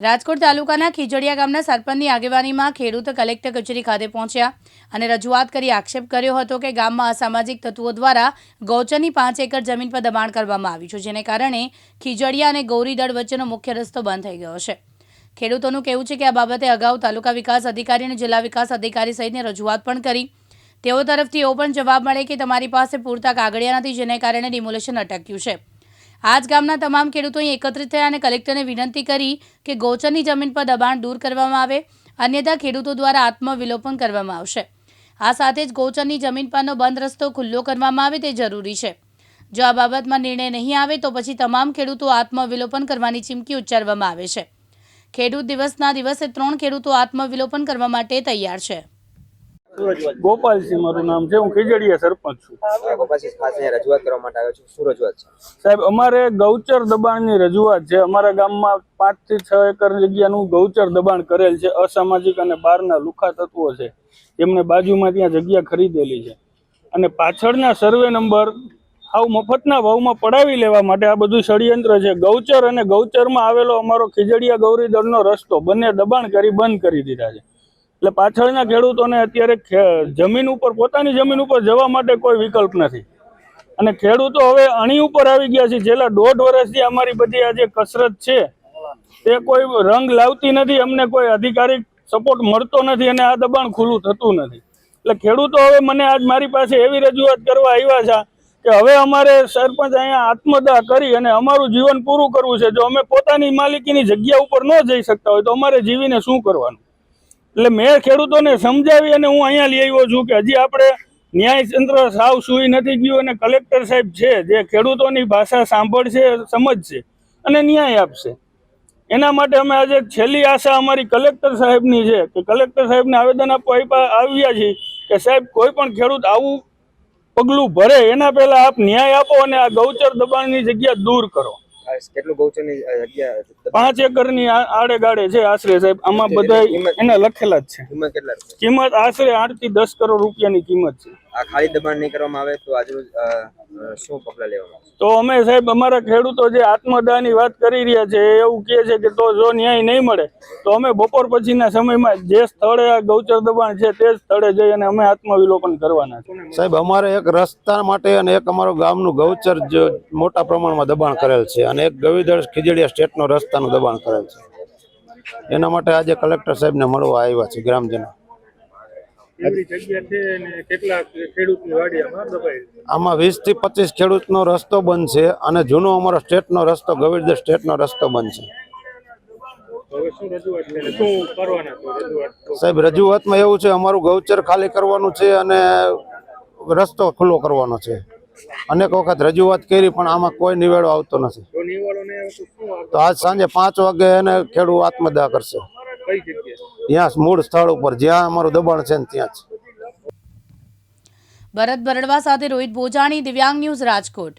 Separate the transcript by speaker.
Speaker 1: રાજકોટ તાલુકાના ખીજડીયા ગામના સરપંચની આગેવાનીમાં ખેડૂત કલેક્ટર કચેરી ખાતે પહોંચ્યા અને રજૂઆત કરી આક્ષેપ કર્યો હતો કે ગામમાં અસામાજિક તત્વો દ્વારા ગૌચરની પાંચ એકર જમીન પર દબાણ કરવામાં આવ્યું છે, જેને કારણે ખીજડીયા અને ગૌરીદળ વચ્ચેનો મુખ્ય રસ્તો બંધ થઈ ગયો છે. ખેડૂતોનું કહેવું છે કે આ બાબતે અગાઉ તાલુકા વિકાસ અધિકારી અને જિલ્લા વિકાસ અધિકારી સહિતને રજૂઆત પણ કરી. તેઓ તરફથી એવો પણ જવાબ મળે કે તમારી પાસે પૂરતા કાગળિયા નથી, જેને કારણે ડિમોલેશન અટક્યું છે. આજ ગામના તમામ ખેડૂતો એકત્રિત થયા અને કલેક્ટરને વિનંતી કરી કે ગૌચરની જમીન પર દબાણ દૂર કરવામાં આવે, અન્યથા ખેડૂતો દ્વારા આત્મવિલોપન કરવામાં આવશે. આ સાથે જ ગૌચરની જમીન પરનો બંધ રસ્તો ખુલ્લો કરવામાં આવે તે જરૂરી છે. જો આ બાબતમાં નિર્ણય નહીં આવે તો પછી તમામ ખેડૂતો આત્મવિલોપન કરવાની ચીમકી ઉચ્ચારવામાં આવે છે. ખેડૂત દિવસના દિવસે ત્રણ ખેડૂતો આત્મવિલોપન કરવા માટે તૈયાર છે.
Speaker 2: ગોપાલસિંહ મારું નામ છે હું કેજડીયા સરપંચ છું.
Speaker 3: ગોપાલસિંહ અહીંયા રજૂઆત કરવા માટે આવ્યો છું શું રજૂઆત છે.
Speaker 2: સાહેબ અમારે ગૌચર દબાણની રજૂઆત છે. અમારા ગામમાં પાંચથી છ એકર જગ્યાનું ગૌચર દબાણ કરેલ છે અસામાજિક અને બહારના લુખા તત્વો છે. એમણે બાજુમાં ત્યાં જગ્યા ખરીદેલી છે. અને પાછળના સર્વે નંબર હાવ મફતના ભાવમાં પડાવી લેવા માટે આ બધું ષડયંત્ર છે. ગૌચર અને ગૌચરમાં આવેલો અમારો ખીજડીયા ગૌરીદળનો રસ્તો બંને દબાણ કરી બંધ કરી દીધા છે. એટલે પાછળના ખેડૂતોને અત્યારે જમીન ઉપર, પોતાની જમીન ઉપર જવા માટે કોઈ વિકલ્પ નથી. અને ખેડૂતો હવે અણી ઉપર આવી ગયા છે. છેલ્લા દોઢ વર્ષથી અમારી બધી આ જે કસરત છે તે કોઈ રંગ લાવતી નથી. અમને કોઈ અધિકારિક સપોર્ટ મળતો નથી અને આ દબાણ ખુલ્લું થતું નથી. એટલે ખેડૂતો હવે મને આજ મારી પાસે એવી રજૂઆત કરવા આવ્યા છે કે હવે અમારે સરપંચ અહીંયા આત્મદાહ કરી અને અમારું જીવન પૂરું કરવું છે. જો અમે પોતાની માલિકીની જગ્યા ઉપર ન જઈ શકતા હોય તો અમારે જીવીને શું કરવાનું? એટલે મેં ખેડૂતોને સમજાવી અને હું અહીંયા લઈ આવ્યો છું કે હજી આપણે ન્યાયતંત્ર સાવ સુઈ નથી ગયું અને કલેક્ટર સાહેબ છે, જે ખેડૂતોની ભાષા સાંભળશે, સમજશે અને ન્યાય આપશે. એના માટે અમે આજે છેલ્લી આશા અમારી કલેક્ટર સાહેબની છે કે કલેક્ટર સાહેબને આવેદન આપવા આવ્યા છીએ કે સાહેબ, કોઈ પણ ખેડૂત આવું પગલું ભરે, એના પહેલાં આપ ન્યાય આપો અને આ ગૌચર દબાણની જગ્યા દૂર કરો.
Speaker 3: કેટલું ગૌચરની જગ્યા
Speaker 2: પાંચ એકરની આડે ગાડે છે આશરે સાહેબ આમાં બધા એના લખેલા જ છે.
Speaker 3: કિંમત કેટલા
Speaker 2: કિંમત આશરે આઠથી દસ કરોડ રૂપિયાની કિંમત છે.
Speaker 3: આ ખાલી દબાણ નહીં કરવામાં આવે તો અ, શું પગલાં લેવામાં આવશે?
Speaker 2: તો અમે સાહેબ અમારા ખેડૂતો જે આત્મદાની વાત કરી રહ્યા છે એવું કહે છે કે તો જો ન્યાય નહીં મળે તો અમે બપોર પછીના સમયમાં જે સ્થળે આ ગૌચર દબાણ છે તે સ્થળે જઈ અને અમે આત્મવિલોપન કરવાના છે.
Speaker 4: સાહેબ અમારે એક રસ્તા માટે અને એક અમારું ગામનું ગૌચર જે મોટા પ્રમાણમાં દબાણ કરેલ છે અને એક ગવિદળ ખીજડીયા સ્ટેટનો રસ્તાનું દબાણ કરેલ છે. એના માટે આજે કલેક્ટર સાહેબને મળવા આવ્યા છે ગ્રામજનો
Speaker 2: એવી જગ્યા છે અને કેટલા ખેડૂતની વાડી આમાં
Speaker 4: વીસથી પચીસ ખેડૂતનો રસ્તો બંધ છે અને જૂનો અમારો સ્ટેટનો રસ્તો ગવિડર સ્ટેટનો રસ્તો બંધ છે.
Speaker 2: ને?
Speaker 4: સાહેબ રજૂઆતમાં એવું છે અમારું ગૌચર ખાલી કરવાનું છે અને રસ્તો ખુલ્લો કરવાનો છે. અનેક વખત રજૂઆત કરી પણ આમાં કોઈ નિવેડો આવતો નથી.
Speaker 2: તો
Speaker 4: આજ સાંજે પાંચ વાગે એને ખેડૂત આત્મદાહ કરશે. ત્યાં મૂળ સ્થળ ઉપર જ્યાં અમારું દબાણ છે ને ત્યાં જ.
Speaker 1: ભરત બરડવા સાથે રોહિત ભોજાણી દિવ્યાંગ ન્યૂઝ રાજકોટ.